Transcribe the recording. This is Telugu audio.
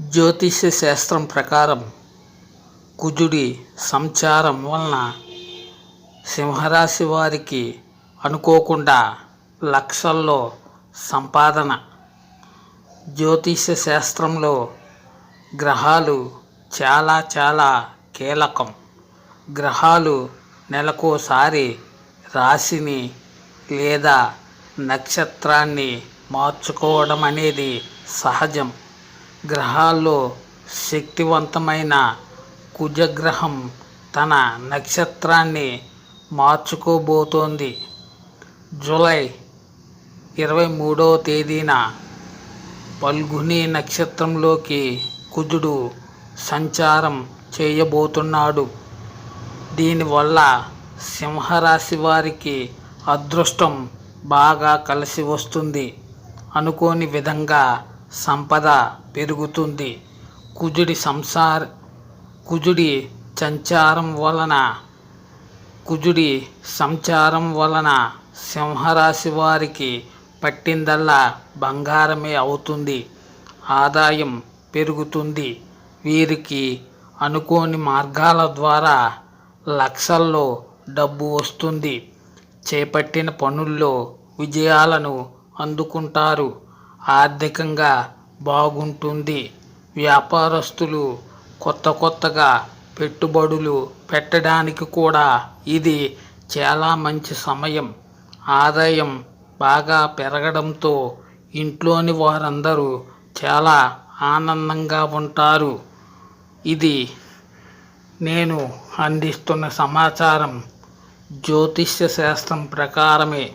జ్యోతిష్య శాస్త్రం ప్రకారం కుజుడి సంచారం వలన సింహరాశి వారికి అనుకోకుండా లక్షల్లో సంపాదన. జ్యోతిష్య శాస్త్రంలో గ్రహాలు చాలా చాలా కీలకం. గ్రహాలు నెలకోసారి రాశిని లేదా నక్షత్రాన్ని మార్చుకోవడం అనేది సహజం. గ్రహాల్లో శక్తివంతమైన కుజగ్రహం తన నక్షత్రాన్ని మార్చుకోబోతోంది. జూలై ఇరవై మూడవ తేదీన పల్గుని నక్షత్రంలోకి కుజుడు సంచారం చేయబోతున్నాడు. దీనివల్ల సింహరాశి వారికి అదృష్టం బాగా కలిసి వస్తుంది అనుకోని విధంగా సంపద పెరుగుతుంది. కుజుడి సంసార్ కుజుడి సంచారం వలన కుజుడి సంచారం వలన సింహరాశి వారికి పట్టిందల్లా బంగారమే అవుతుంది. ఆదాయం పెరుగుతుంది. వీరికి అనుకోని మార్గాల ద్వారా లక్షల్లో డబ్బు వస్తుంది. చేపట్టిన పనుల్లో విజయాలను అందుకుంటారు. ఆర్థికంగా బాగుంటుంది. వ్యాపారస్తులు కొత్త కొత్తగా పెట్టుబడులు పెట్టడానికి కూడా ఇది చాలా మంచి సమయం. ఆదాయం బాగా పెరగడంతో ఇంట్లోని వారందరూ చాలా ఆనందంగా ఉంటారు. ఇది నేను అందిస్తున్న సమాచారం. జ్యోతిష్య శాస్త్రం ప్రకారమే